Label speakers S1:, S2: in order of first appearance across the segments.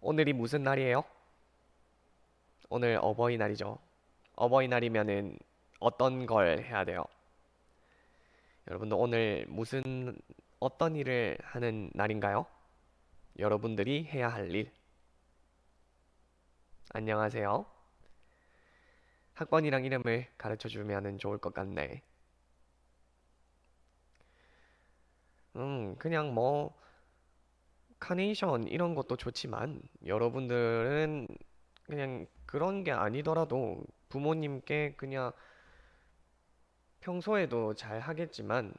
S1: 오늘이 무슨 날이에요? 오늘 어버이날이죠. 어버이날이면은 어떤 걸 해야 돼요? 여러분들 오늘 무슨 어떤 일을 하는 날인가요? 여러분들이 해야 할 일. 안녕하세요. 학번이랑 이름을 가르쳐 주면은 좋을 것 같네. 음, 그냥 뭐 카네이션 이런 것도 좋지만 여러분들은 그냥 그런 게 아니더라도 부모님께 그냥 평소에도 잘 하겠지만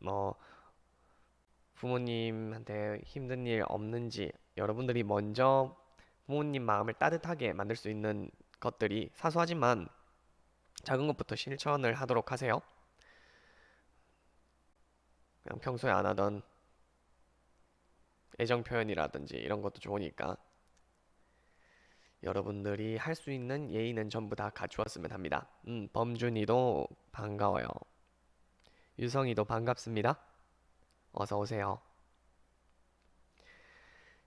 S1: 뭐 부모님한테 힘든 일 없는지 여러분들이 먼저 부모님 마음을 따뜻하게 만들 수 있는 것들이 사소하지만 작은 것부터 실천을 하도록 하세요. 그냥 평소에 안 하던 애정 표현이라든지 이런 것도 좋으니까 여러분들이 할 수 있는 예의는 전부 다 갖추었으면 합니다. 음, 범준이도 반가워요. 유성이도 반갑습니다. 어서 오세요.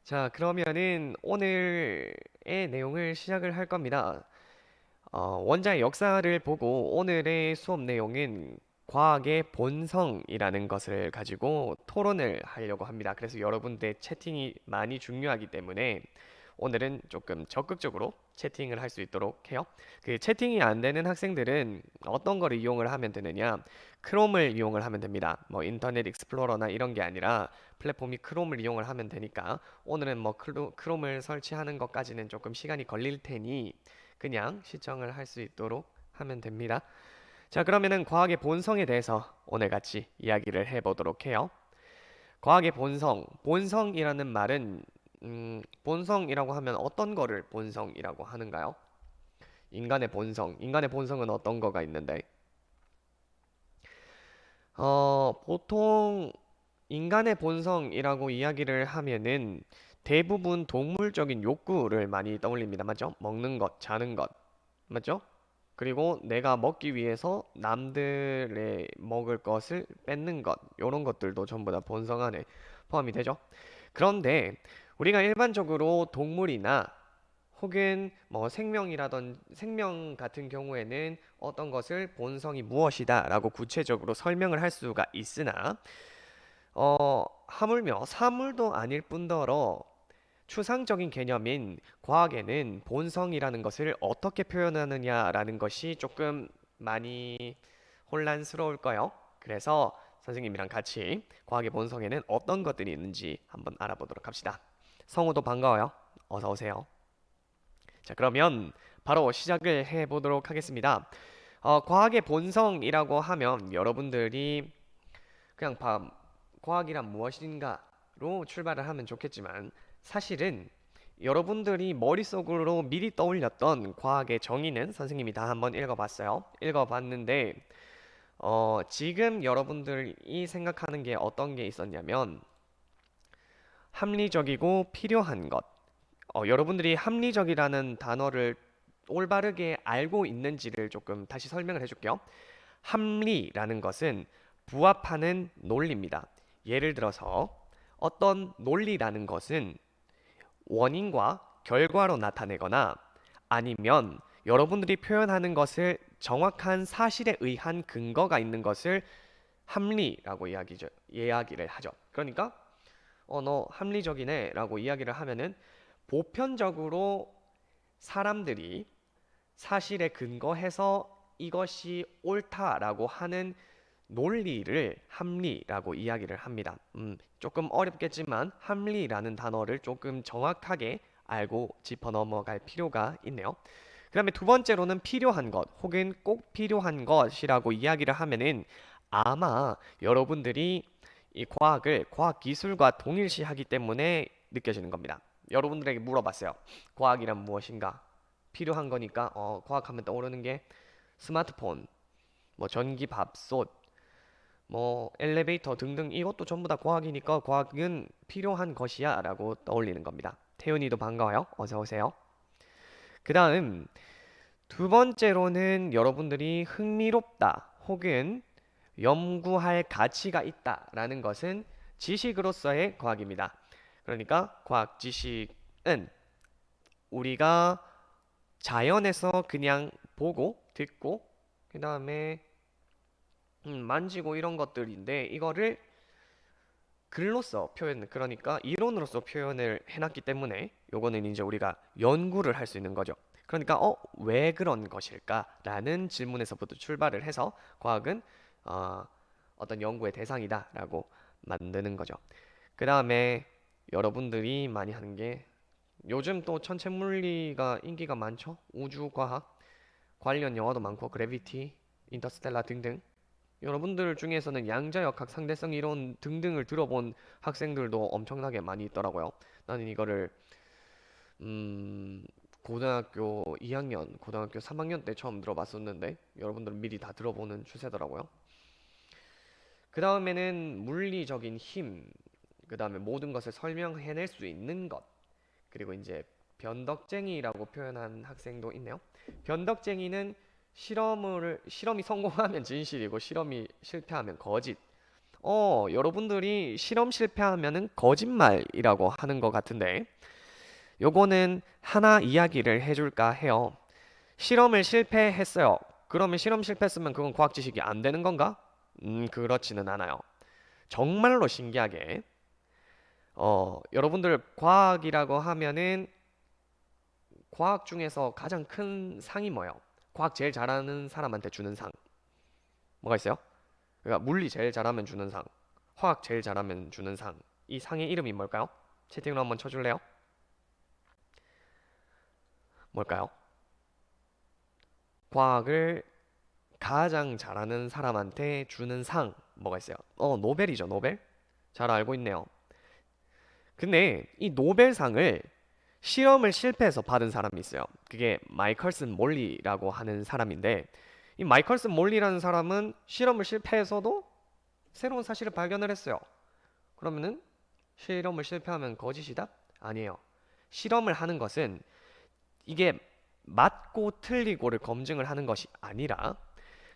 S1: 자, 그러면은 오늘의 내용을 시작을 할 겁니다. 어, 원자의 역사를 보고 오늘의 수업 내용은 과학의 본성이라는 것을 가지고 토론을 하려고 합니다. 그래서 여러분들의 채팅이 많이 중요하기 때문에 오늘은 조금 적극적으로 채팅을 할 수 있도록 해요. 그 채팅이 안 되는 학생들은 어떤 거를 이용을 하면 되느냐? 크롬을 이용을 하면 됩니다. 뭐 인터넷 익스플로러나 이런 게 아니라 플랫폼이 크롬을 이용을 하면 되니까 오늘은 뭐 크롬을 설치하는 것까지는 조금 시간이 걸릴 테니 그냥 시청을 할 수 있도록 하면 됩니다. 자, 그러면은 과학의 본성에 대해서 오늘 같이 이야기를 해보도록 해요. 과학의 본성, 본성이라는 말은 음, 본성이라고 하면 어떤 거를 본성이라고 하는가요? 인간의 본성, 인간의 본성은 어떤 거가 있는데? 어, 보통 인간의 본성이라고 이야기를 하면은 대부분 동물적인 욕구를 많이 떠올립니다. 맞죠? 먹는 것, 자는 것. 맞죠? 그리고 내가 먹기 위해서 남들의 먹을 것을 뺏는 것, 이런 것들도 전부 다 본성 안에 포함이 되죠. 그런데 우리가 일반적으로 동물이나 혹은 뭐 생명이라던 생명 같은 경우에는 어떤 것을 본성이 무엇이다라고 구체적으로 설명을 할 수가 있으나 어 하물며 사물도 아닐 뿐더러 추상적인 개념인 과학에는 본성이라는 것을 어떻게 표현하느냐라는 것이 조금 많이 혼란스러울까요? 그래서 선생님이랑 같이 과학의 본성에는 어떤 것들이 있는지 한번 알아보도록 합시다. 성우도 반가워요. 어서 오세요. 자, 그러면 바로 시작을 해 보도록 하겠습니다. 어, 과학의 본성이라고 하면 여러분들이 그냥 봐, 과학이란 무엇인가로 출발을 하면 좋겠지만 사실은 여러분들이 머릿속으로 미리 떠올렸던 과학의 정의는 선생님이 다 한번 읽어봤어요. 읽어봤는데 어, 지금 여러분들이 생각하는 게 어떤 게 있었냐면 합리적이고 필요한 것. 어, 여러분들이 합리적이라는 단어를 올바르게 알고 있는지를 조금 다시 설명을 해줄게요. 합리라는 것은 부합하는 논리입니다. 예를 들어서 어떤 논리라는 것은 원인과 결과로 나타내거나 아니면 여러분들이 표현하는 것을 정확한 사실에 의한 근거가 있는 것을 합리라고 이야기죠. 이야기를 하죠. 그러니까 어, 너 합리적이네 라고 이야기를 하면은 보편적으로 사람들이 사실에 근거해서 이것이 옳다라고 하는 논리를 합리라고 이야기를 합니다. 음, 조금 어렵겠지만 합리라는 단어를 조금 정확하게 알고 짚어 넘어갈 필요가 있네요. 그 다음에 두 번째로는 필요한 것 혹은 꼭 필요한 것이라고 이야기를 하면은 아마 여러분들이 이 과학을 과학 기술과 동일시하기 때문에 느껴지는 겁니다. 여러분들에게 물어봤어요. 과학이란 무엇인가? 필요한 거니까 어, 과학하면 떠오르는 게 스마트폰, 뭐 전기 밥솥, 뭐 엘리베이터 등등 이것도 전부 다 과학이니까 과학은 필요한 것이야 라고 떠올리는 겁니다. 태윤이도 반가워요. 어서 오세요. 그 다음 두 번째로는 여러분들이 흥미롭다 혹은 연구할 가치가 있다 라는 것은 지식으로서의 과학입니다. 그러니까 과학 지식은 우리가 자연에서 그냥 보고 듣고 그 다음에 음, 만지고 이런 것들인데 이거를 글로써 표현 그러니까 이론으로서 표현을 해놨기 때문에 요거는 이제 우리가 연구를 할 수 있는 거죠. 그러니까 어 왜 그런 것일까라는 질문에서부터 출발을 해서 과학은 어, 어떤 연구의 대상이다라고 만드는 거죠. 그 다음에 여러분들이 많이 하는 게 요즘 또 천체 물리가 인기가 많죠. 우주 과학 관련 영화도 많고 그래비티, 인터스텔라 등등. 여러분들 중에서는 양자역학, 상대성 이론 등등을 들어본 학생들도 엄청나게 많이 있더라고요. 나는 이거를 음, 고등학교 2학년, 고등학교 3학년 때 처음 들어봤었는데 여러분들은 미리 다 들어보는 추세더라고요. 그 다음에는 물리적인 힘, 그 다음에 모든 것을 설명해낼 수 있는 것, 그리고 이제 변덕쟁이라고 표현한 학생도 있네요. 변덕쟁이는 실험을 실험이 성공하면 진실이고 실험이 실패하면 거짓. 어, 여러분들이 실험 실패하면은 거짓말이라고 하는 것 같은데 요거는 하나 이야기를 해줄까 해요. 실험을 실패했어요. 그러면 실험 실패했으면 그건 과학 지식이 안 되는 건가? 음, 그렇지는 않아요. 정말로 신기하게 어, 여러분들 과학이라고 하면은 과학 중에서 가장 큰 상이 뭐예요? 과학 제일 잘하는 사람한테 주는 상. 뭐가 있어요? 그러니까 물리 제일 잘하면 주는 상, 화학 제일 잘하면 주는 상. 이 상의 이름이 뭘까요? 채팅으로 한번 쳐줄래요? 뭘까요? 과학을 가장 잘하는 사람한테 주는 상 뭐가 있어요? 어, 노벨이죠, 노벨. 잘 알고 있네요. 근데 이 노벨상을 실험을 실패해서 받은 사람이 있어요. 그게 마이컬슨 몰리라고 하는 사람인데 이 마이컬슨 몰리라는 사람은 실험을 실패해서도 새로운 사실을 발견을 했어요. 그러면은 실험을 실패하면 거짓이다? 아니에요. 실험을 하는 것은 이게 맞고 틀리고를 검증을 하는 것이 아니라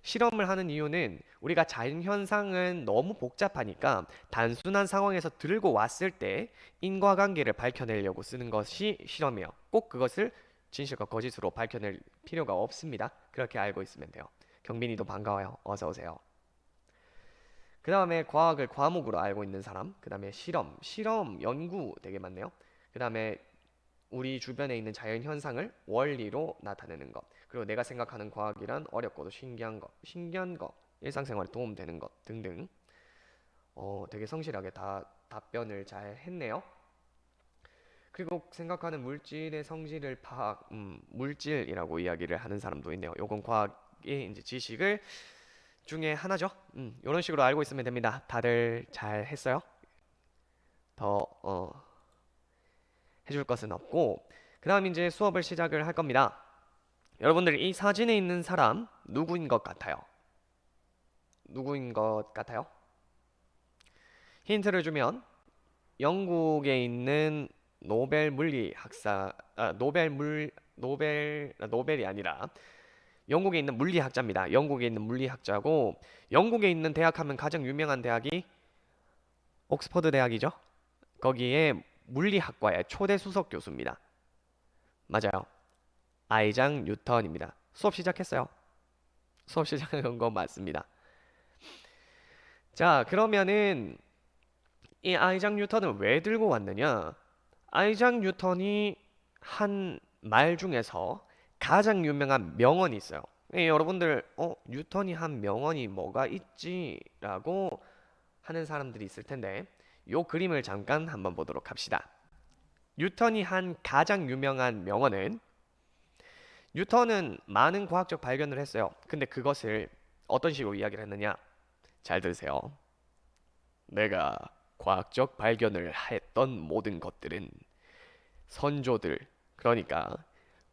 S1: 실험을 하는 이유는 우리가 자연현상은 너무 복잡하니까 단순한 상황에서 들고 왔을 때 인과관계를 밝혀내려고 쓰는 것이 실험이에요. 꼭 그것을 진실과 거짓으로 밝혀낼 필요가 없습니다. 그렇게 알고 있으면 돼요. 경빈이도 반가워요. 어서 오세요. 그 다음에 과학을 과목으로 알고 있는 사람, 그 다음에 실험, 실험, 연구 되게 많네요. 그 다음에 우리 주변에 있는 자연 현상을 원리로 나타내는 것. 그리고 내가 생각하는 과학이란 어렵고도 신기한 것, 신기한 것, 일상생활에 도움되는 것 등등. 어, 되게 성실하게 다 답변을 잘 했네요. 그리고 생각하는 물질의 성질을 파악, 음, 물질이라고 이야기를 하는 사람도 있네요. 요건 과학의 이제 지식을 중에 하나죠. 음, 이런 식으로 알고 있으면 됩니다. 다들 잘 했어요? 더 어, 해줄 것은 없고 그 다음 이제 수업을 시작을 할 겁니다. 여러분들 이 사진에 있는 사람 누구인 것 같아요? 누구인 것 같아요? 힌트를 주면 영국에 있는 노벨 물리 학사 아, 노벨 물 노벨 아, 노벨이 아니라 영국에 있는 물리학자입니다. 영국에 있는 물리학자고 영국에 있는 대학 하면 가장 유명한 대학이 옥스퍼드 대학이죠. 거기에 물리학과의 초대 수석 교수입니다. 맞아요. 아이작 뉴턴입니다. 수업 시작했어요. 수업 시작한 거 맞습니다. 자, 그러면은 이 아이작 뉴턴을 왜 들고 왔느냐? 아이작 뉴턴이 한 말 중에서 가장 유명한 명언이 있어요. 예, 여러분들, 어, 뉴턴이 한 명언이 뭐가 있지라고 하는 사람들이 있을 텐데, 요 그림을 잠깐 한번 보도록 합시다. 뉴턴이 한 가장 유명한 명언은 뉴턴은 많은 과학적 발견을 했어요. 근데 그것을 어떤 식으로 이야기를 했느냐? 잘 들으세요. 내가 과학적 발견을 했던 모든 것들은 선조들, 그러니까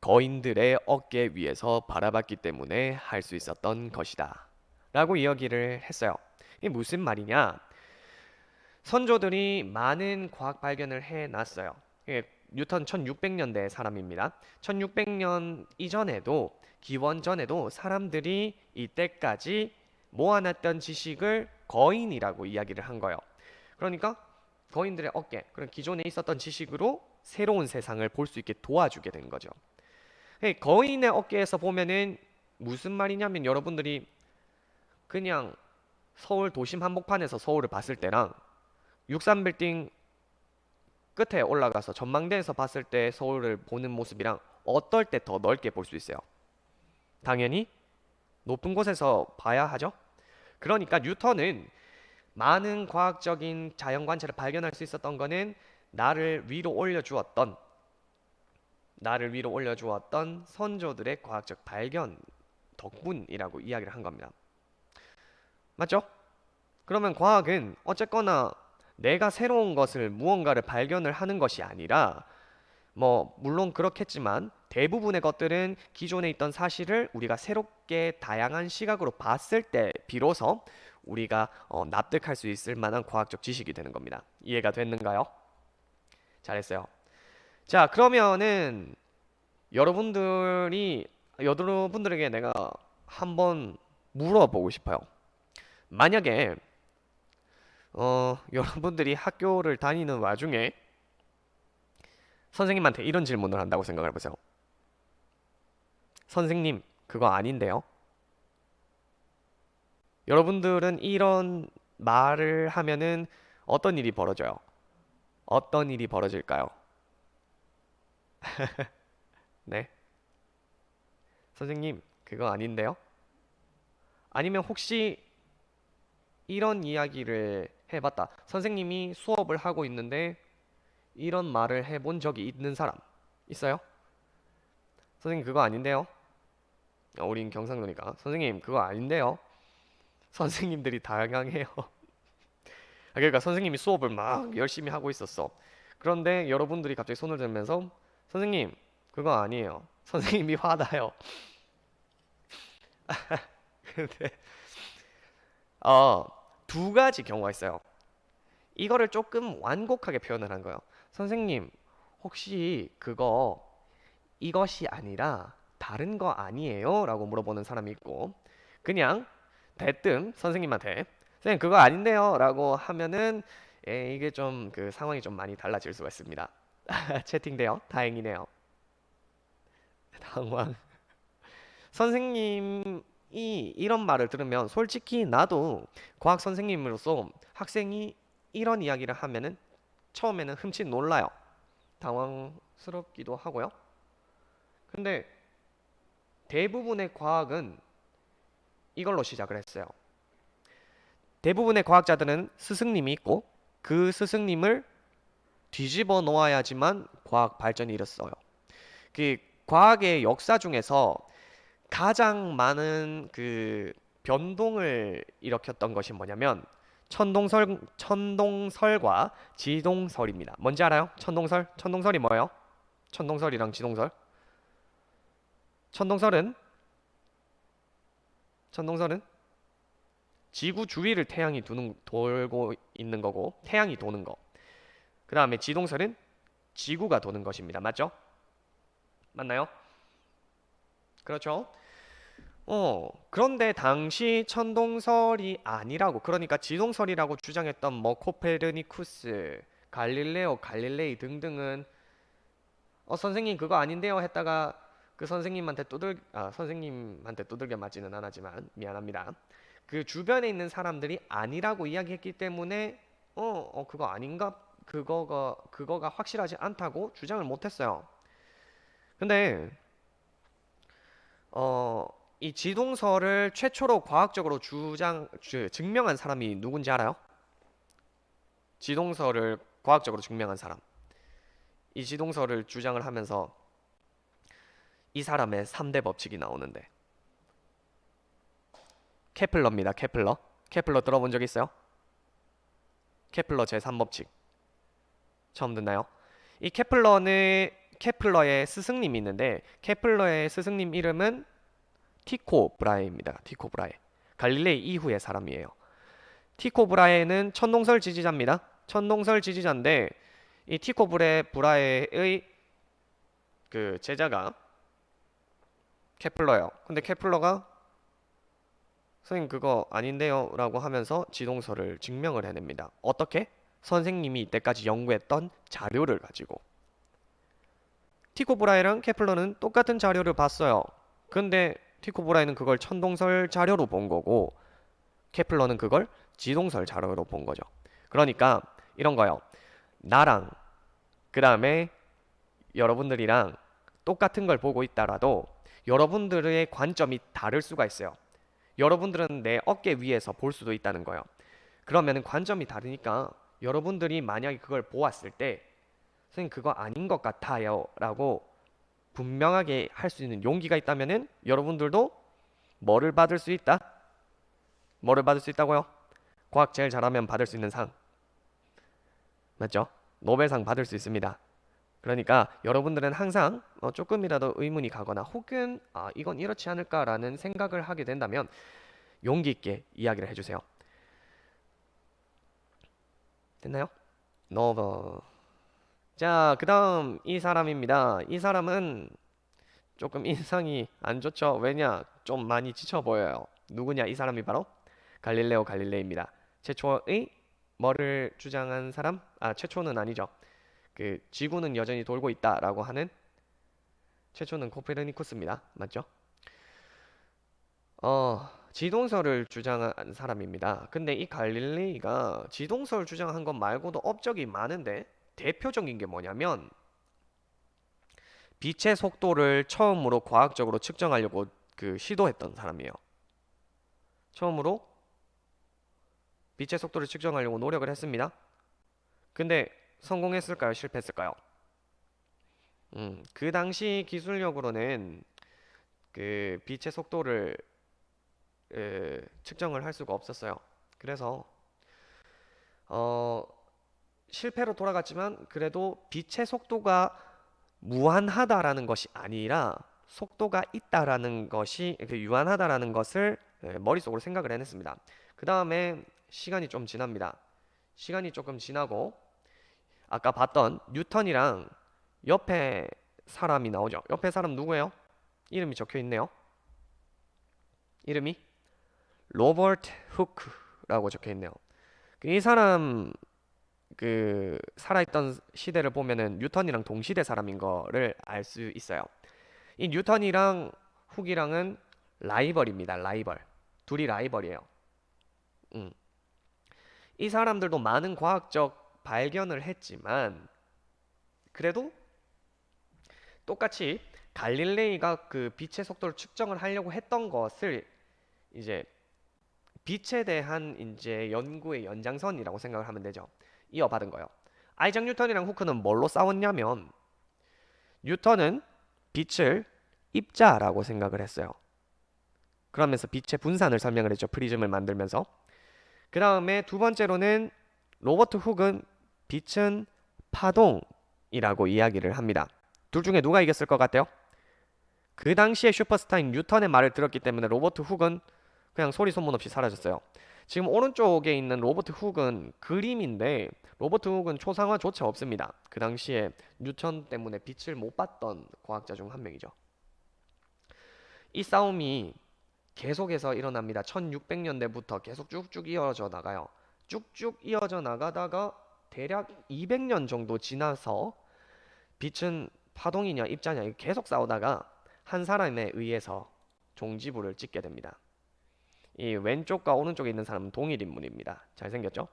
S1: 거인들의 어깨 위에서 바라봤기 때문에 할 수 있었던 것이다. 라고 이야기를 했어요. 이게 무슨 말이냐? 선조들이 많은 과학 발견을 해놨어요. 예, 뉴턴 1600년대 사람입니다. 1600년 이전에도 기원 전에도 사람들이 이때까지 모아놨던 지식을 거인이라고 이야기를 한 거예요. 그러니까 거인들의 어깨, 그런 기존에 있었던 지식으로 새로운 세상을 볼 수 있게 도와주게 된 거죠. 예, 거인의 어깨에서 보면은 무슨 말이냐면 여러분들이 그냥 서울 도심 한복판에서 서울을 봤을 때랑 63빌딩 끝에 올라가서 전망대에서 봤을 때 서울을 보는 모습이랑 어떨 때 더 넓게 볼 수 있어요? 당연히 높은 곳에서 봐야 하죠. 그러니까 뉴턴은 많은 과학적인 자연 관찰을 발견할 수 있었던 거는 나를 위로 올려 주었던 나를 위로 올려 주었던 선조들의 과학적 발견 덕분이라고 이야기를 한 겁니다. 맞죠? 그러면 과학은 어쨌거나 내가 새로운 것을 무언가를 발견을 하는 것이 아니라 뭐 물론 그렇겠지만 대부분의 것들은 기존에 있던 사실을 우리가 새롭게 다양한 시각으로 봤을 때 비로소 우리가 어, 납득할 수 있을 만한 과학적 지식이 되는 겁니다. 이해가 됐는가요? 잘했어요. 자, 그러면은 여러분들이 여러분들에게 내가 한번 물어보고 싶어요. 만약에 어, 여러분들이 학교를 다니는 와중에 선생님한테 이런 질문을 한다고 생각을 해보세요. 선생님, 그거 아닌데요? 여러분들은 이런 말을 하면은 어떤 일이 벌어져요? 어떤 일이 벌어질까요? 네. 선생님, 그거 아닌데요? 아니면 혹시 이런 이야기를 해봤다. 선생님이 수업을 하고 있는데 이런 말을 해본 적이 있는 사람 있어요? 선생님 그거 아닌데요? 어, 우린 경상도니까 선생님 그거 아닌데요? 선생님들이 다양해요. 아, 그러니까 선생님이 수업을 막 열심히 하고 있었어. 그런데 여러분들이 갑자기 손을 들면서 선생님 그거 아니에요. 선생님이 화나요. 근데 어, 두 가지 경우가 있어요. 이거를 조금 완곡하게 표현을 한 거예요. 선생님, 혹시 그거 이것이 아니라 다른 거 아니에요? 라고 물어보는 사람이 있고, 그냥 대뜸 선생님한테 선생님 그거 아닌데요? 라고 하면은 예, 이게 좀 그 상황이 좀 많이 달라질 수가 있습니다. 채팅돼요? 다행이네요. 당황. 선생님 이 이런 말을 들으면 솔직히 나도 과학 선생님으로서 학생이 이런 이야기를 하면은 처음에는 흠칫 놀라요. 당황스럽기도 하고요. 근데 대부분의 과학은 이걸로 시작을 했어요. 대부분의 과학자들은 스승님이 있고 그 스승님을 뒤집어 놓아야지만 과학 발전이 일었어요. 그 과학의 역사 중에서 가장 많은 그 변동을 일으켰던 것이 뭐냐면 천동설 천동설과 지동설입니다. 뭔지 알아요? 천동설? 천동설이 뭐예요? 천동설이랑 지동설? 천동설은 천동설은 지구 주위를 태양이 두는, 돌고 있는 거고 태양이 도는 거. 그 다음에 지동설은 지구가 도는 것입니다. 맞죠? 맞나요? 그렇죠? 어, 그런데 당시 천동설이 아니라고, 그러니까 지동설이라고 주장했던 뭐 코페르니쿠스, 갈릴레오, 갈릴레이 등등은 어, 선생님 그거 아닌데요 했다가 그 선생님한테 두들, 아, 선생님한테 두들겨 맞지는 않았지만 미안합니다. 그 주변에 있는 사람들이 아니라고 이야기했기 때문에 어, 어 그거 아닌가? 그거가 그거가 확실하지 않다고 주장을 못했어요. 근데 어, 이 지동설을 최초로 과학적으로 주장 주- 증명한 사람이 누군지 알아요? 지동설을 과학적으로 증명한 사람. 이 지동설을 주장을 하면서 이 사람의 3대 법칙이 나오는데 케플러입니다. 케플러. 케플러 들어본 적 있어요? 케플러 제3법칙. 처음 듣나요? 이 케플러는 케플러의 스승님이 있는데 케플러의 스승님 이름은 티코 브라헤입니다. 티코 브라헤. 갈릴레이 이후의 사람이에요. 티코 브라헤는 천동설 지지자입니다. 천동설 지지자인데 이 티코 브레 브라헤의 그 제자가 케플러예요. 근데 케플러가 선생님 그거 아닌데요 라고 하면서 지동설을 증명을 해냅니다. 어떻게? 선생님이 이때까지 연구했던 자료를 가지고 티코 브라이랑 케플러는 똑같은 자료를 봤어요. 근데 티코 브라이는 그걸 천동설 자료로 본 거고 케플러는 그걸 지동설 자료로 본 거죠. 그러니까 이런 거요. 나랑 그 다음에 여러분들이랑 똑같은 걸 보고 있다라도 여러분들의 관점이 다를 수가 있어요. 여러분들은 내 어깨 위에서 볼 수도 있다는 거예요. 그러면 관점이 다르니까 여러분들이 만약에 그걸 보았을 때 선생님 그거 아닌 것 같아요 라고 분명하게 할 수 있는 용기가 있다면은 여러분들도 뭐를 받을 수 있다? 뭐를 받을 수 있다고요? 과학 제일 잘하면 받을 수 있는 상 맞죠? 노벨상 받을 수 있습니다. 그러니까 여러분들은 항상 어, 조금이라도 의문이 가거나 혹은 아, 이건 이렇지 않을까라는 생각을 하게 된다면 용기 있게 이야기를 해주세요. 됐나요? 노버. 자, 그 다음 이 사람입니다. 이 사람은 조금 인상이 안 좋죠. 왜냐? 좀 많이 지쳐 보여요. 누구냐? 이 사람이 바로 갈릴레오 갈릴레이입니다. 최초의 뭐를 주장한 사람? 아, 최초는 아니죠. 그 지구는 여전히 돌고 있다라고 하는 최초는 코페르니쿠스입니다. 맞죠? 어, 지동설을 주장한 사람입니다. 근데 이 갈릴레이가 지동설 주장한 것 말고도 업적이 많은데 대표적인 게 뭐냐면 빛의 속도를 처음으로 과학적으로 측정하려고 그 시도했던 사람이에요. 처음으로 빛의 속도를 측정하려고 노력을 했습니다. 근데 성공했을까요? 실패했을까요? 음, 그 당시 기술력으로는 그 빛의 속도를 에, 측정을 할 수가 없었어요. 그래서 어, 실패로 돌아갔지만 그래도 빛의 속도가 무한하다라는 것이 아니라 속도가 있다라는 것이 그 유한하다라는 것을 에, 머릿속으로 생각을 해냈습니다. 그 다음에 시간이 좀 지납니다. 시간이 조금 지나고 아까 봤던 뉴턴이랑 옆에 사람이 나오죠. 옆에 사람 누구예요? 이름이 적혀 있네요. 이름이 로버트 후크라고 적혀 있네요. 그이 사람 그 살아있던 시대를 보면은 뉴턴이랑 동시대 사람인 거를 알 수 있어요. 이 뉴턴이랑 훅이랑은 라이벌입니다. 라이벌. 둘이 라이벌이에요. 음. 이 사람들도 많은 과학적 발견을 했지만 그래도 똑같이 갈릴레이가 그 빛의 속도를 측정을 하려고 했던 것을 이제 빛에 대한 이제 연구의 연장선이라고 생각을 하면 되죠. 이어받은 거예요. 아이작 뉴턴이랑 후크는 뭘로 싸웠냐면 뉴턴은 빛을 입자라고 생각을 했어요. 그러면서 빛의 분산을 설명을 했죠. 프리즘을 만들면서. 그 다음에 두 번째로는 로버트 훅은 빛은 파동이라고 이야기를 합니다. 둘 중에 누가 이겼을 것 같아요? 그 당시에 슈퍼스타인 뉴턴의 말을 들었기 때문에 로버트 훅은 그냥 소리 소문 없이 사라졌어요. 지금 오른쪽에 있는 로버트 훅은 그림인데 로버트 훅은 초상화조차 없습니다. 그 당시에 뉴턴 때문에 빛을 못 봤던 과학자 중 한 명이죠. 이 싸움이 계속해서 일어납니다. 1600년대부터 계속 쭉쭉 이어져 나가요. 쭉쭉 이어져 나가다가 대략 200년 정도 지나서 빛은 파동이냐 입자냐 계속 싸우다가 한 사람에 의해서 종지부를 찍게 됩니다. 이 왼쪽과 오른쪽에 있는 사람은 동일 인물입니다. 잘생겼죠?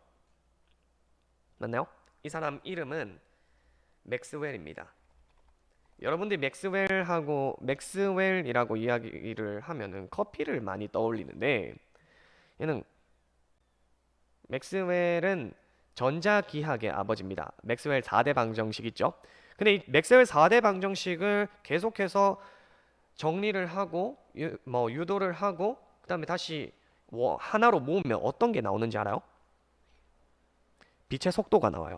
S1: 맞나요? 이 사람 이름은 맥스웰입니다. 여러분들이 맥스웰하고 맥스웰이라고 이야기를 하면은 커피를 많이 떠올리는데 얘는 맥스웰은 전자기학의 아버지입니다. 맥스웰 4대 방정식 있죠? 근데 이 맥스웰 4대 방정식을 계속해서 정리를 하고 유, 뭐 유도를 하고 그 다음에 다시 뭐 하나로 모으면 어떤 게 나오는지 알아요? 빛의 속도가 나와요.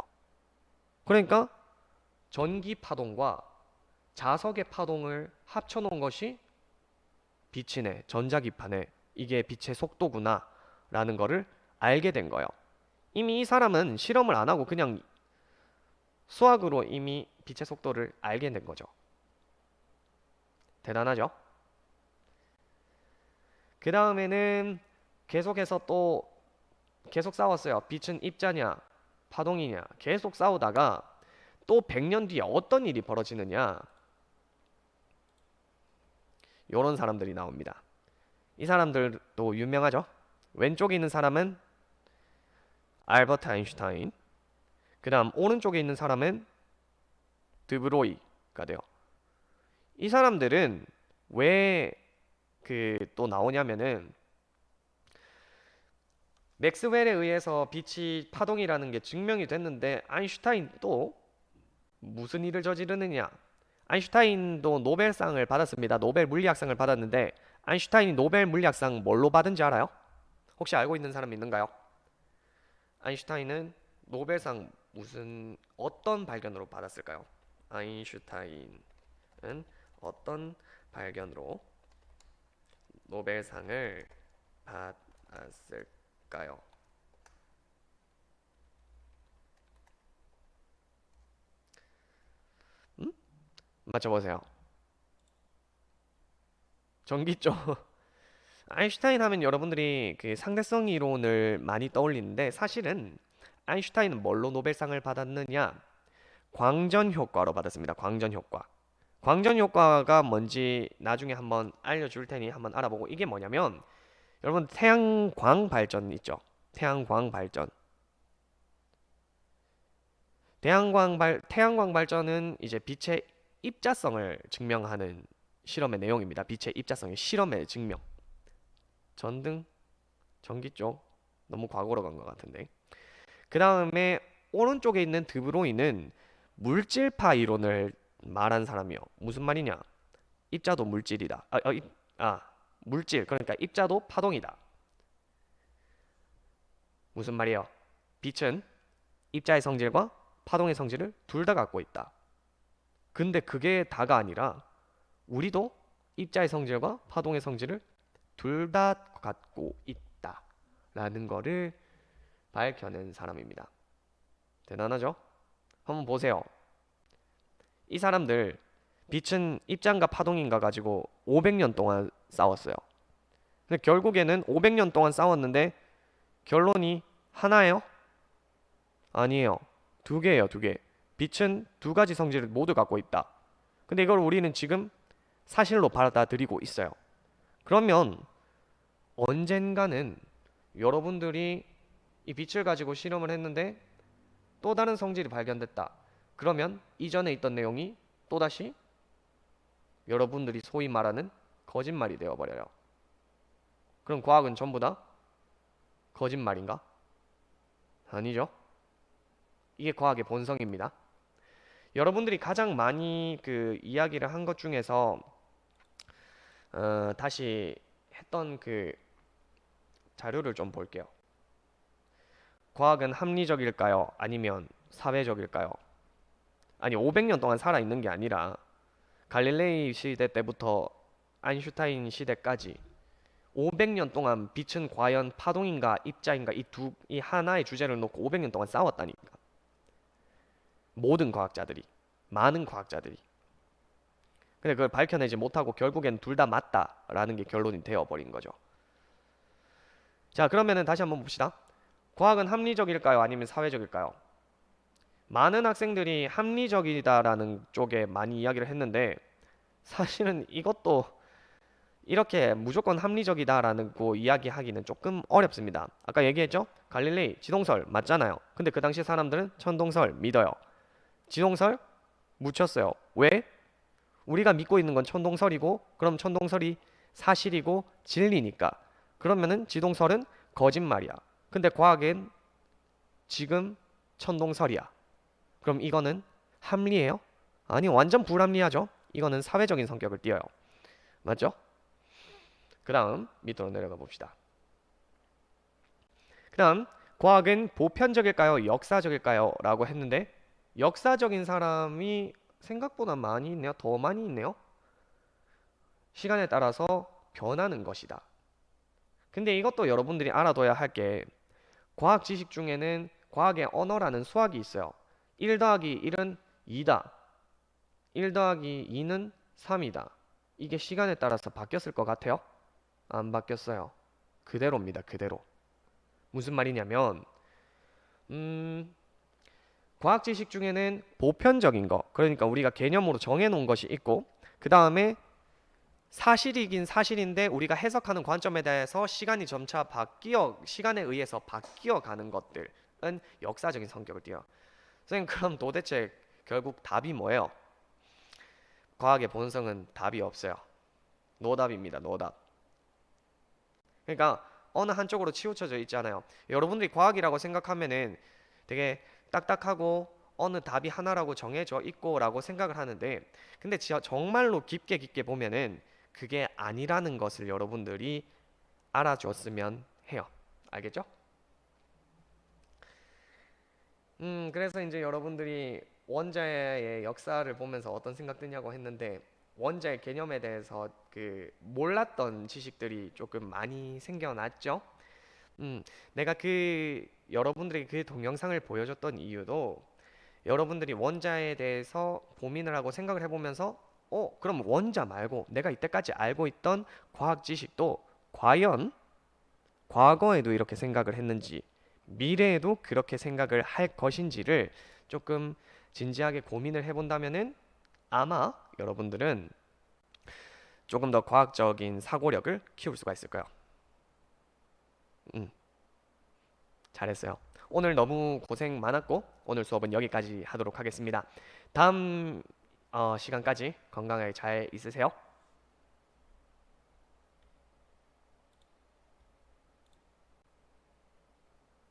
S1: 그러니까 전기 파동과 자석의 파동을 합쳐 놓은 것이 빛이네 전자기판에 이게 빛의 속도구나 라는 거를 알게 된 거예요. 이미 이 사람은 실험을 안 하고 그냥 수학으로 이미 빛의 속도를 알게 된 거죠. 대단하죠? 그 다음에는 계속해서 또 계속 싸웠어요. 빛은 입자냐, 파동이냐 계속 싸우다가 또 100년 뒤에 어떤 일이 벌어지느냐 요런 사람들이 나옵니다. 이 사람들도 유명하죠. 왼쪽에 있는 사람은 알버트 아인슈타인. 그 다음 오른쪽에 있는 사람은 드브로이가 돼요. 이 사람들은 왜 그 또 나오냐면은 맥스웰에 의해서 빛이 파동이라는 게 증명이 됐는데 아인슈타인 또 무슨 일을 저지르느냐? 아인슈타인도 노벨상을 받았습니다. 노벨 물리학상을 받았는데 아인슈타인이 노벨 물리학상 뭘로 받은지 알아요? 혹시 알고 있는 사람 있는가요? 아인슈타인은 노벨상 무슨 어떤 발견으로 받았을까요? 아인슈타인은 어떤 발견으로 노벨상을 받았을까요? 음? 맞춰보세요. 전기죠. 아인슈타인 하면 여러분들이 그 상대성 이론을 많이 떠올리는데 사실은 아인슈타인은 뭘로 노벨상을 받았느냐? 광전 효과로 받았습니다. 광전 효과. 광전 효과가 뭔지 나중에 한번 알려줄 테니 한번 알아보고 이게 뭐냐면 여러분 태양광 발전 있죠? 태양광 발전. 태양광 발 태양광 발전은 이제 빛의 입자성을 증명하는 실험의 내용입니다. 빛의 입자성의 실험의 증명. 전등, 전기 쪽 너무 과거로 간 것 같은데. 그 다음에 오른쪽에 있는 드브로이는 물질파 이론을 말한 사람이요. 무슨 말이냐? 입자도 물질이다. 아, 아, 입, 아, 물질. 그러니까 입자도 파동이다. 무슨 말이에요? 빛은 입자의 성질과 파동의 성질을 둘 다 갖고 있다. 근데 그게 다가 아니라 우리도 입자의 성질과 파동의 성질을 둘 다 갖고 있다 라는 거를 밝혀낸 사람입니다. 대단하죠? 한번 보세요. 이 사람들 빛은 입장과 파동인가 가지고 500년 동안 싸웠어요. 근데 결국에는 500년 동안 싸웠는데 결론이 하나예요? 아니에요. 두 개예요, 두 개. 빛은 두 가지 성질을 모두 갖고 있다. 근데 이걸 우리는 지금 사실로 받아들이고 있어요. 그러면 언젠가는 여러분들이 이 빛을 가지고 실험을 했는데 또 다른 성질이 발견됐다. 그러면 이전에 있던 내용이 또다시 여러분들이 소위 말하는 거짓말이 되어버려요. 그럼 과학은 전부 다 거짓말인가? 아니죠. 이게 과학의 본성입니다. 여러분들이 가장 많이 그 이야기를 한 것 중에서 어, 다시 했던 그 자료를 좀 볼게요. 과학은 합리적일까요? 아니면 사회적일까요? 아니 500년 동안 살아 있는 게 아니라 갈릴레이 시대 때부터 아인슈타인 시대까지 500년 동안 빛은 과연 파동인가 입자인가 이 두 이 하나의 주제를 놓고 500년 동안 싸웠다니까. 모든 과학자들이 많은 과학자들이 근데 그걸 밝혀내지 못하고 결국엔 둘 다 맞다라는 게 결론이 되어버린 거죠. 자 그러면은 다시 한번 봅시다. 과학은 합리적일까요? 아니면 사회적일까요? 많은 학생들이 합리적이다라는 쪽에 많이 이야기를 했는데 사실은 이것도 이렇게 무조건 합리적이다라는 거 이야기하기는 조금 어렵습니다. 아까 얘기했죠? 갈릴레이 지동설 맞잖아요. 근데 그 당시 사람들은 천동설 믿어요. 지동설 묻혔어요. 왜? 우리가 믿고 있는 건 천동설이고 그럼 천동설이 사실이고 진리니까 그러면은 지동설은 거짓말이야. 근데 과학엔 지금 천동설이야. 그럼 이거는 합리예요? 아니 완전 불합리하죠. 이거는 사회적인 성격을 띠어요. 맞죠? 그 다음 밑으로 내려가 봅시다. 그 다음 과학은 보편적일까요? 역사적일까요? 라고 했는데 역사적인 사람이 생각보다 많이 있네요. 더 많이 있네요. 시간에 따라서 변하는 것이다. 근데 이것도 여러분들이 알아둬야 할 게 과학 지식 중에는 과학의 언어라는 수학이 있어요. 1 더하기 1은 2다. 1 더하기 2는 3이다. 이게 시간에 따라서 바뀌었을 것 같아요? 안 바뀌었어요. 그대로입니다. 그대로. 무슨 말이냐면 음, 과학 지식 중에는 보편적인 거, 그러니까 우리가 개념으로 정해 놓은 것이 있고 그 다음에 사실이긴 사실인데 우리가 해석하는 관점에 대해서 시간이 점차 바뀌어 시간에 의해서 바뀌어 가는 것들은 역사적인 성격을 띠요. 선생님 그럼 도대체 결국 답이 뭐예요? 과학의 본성은 답이 없어요. 노답입니다. 노답. 그러니까 어느 한쪽으로 치우쳐져 있잖아요. 여러분들이 과학이라고 생각하면은 되게 딱딱하고 어느 답이 하나라고 정해져 있고라고 생각을 하는데 근데 정말로 깊게 깊게 보면은 그게 아니라는 것을 여러분들이 알아줬으면 해요. 알겠죠? 음, 그래서 이제 여러분들이 원자의 역사를 보면서 어떤 생각 드냐고 했는데 원자의 개념에 대해서 그 몰랐던 지식들이 조금 많이 생겨났죠. 음, 내가 그 여러분들에게 그 동영상을 보여줬던 이유도 여러분들이 원자에 대해서 고민을 하고 생각을 해보면서 어, 그럼 원자 말고 내가 이때까지 알고 있던 과학 지식도 과연 과거에도 이렇게 생각을 했는지 미래에도 그렇게 생각을 할 것인지를 조금 진지하게 고민을 해본다면은 아마 여러분들은 조금 더 과학적인 사고력을 키울 수가 있을 거예요. 음, 잘했어요. 오늘 너무 고생 많았고 오늘 수업은 여기까지 하도록 하겠습니다. 다음 어, 시간까지 건강하게 잘 있으세요.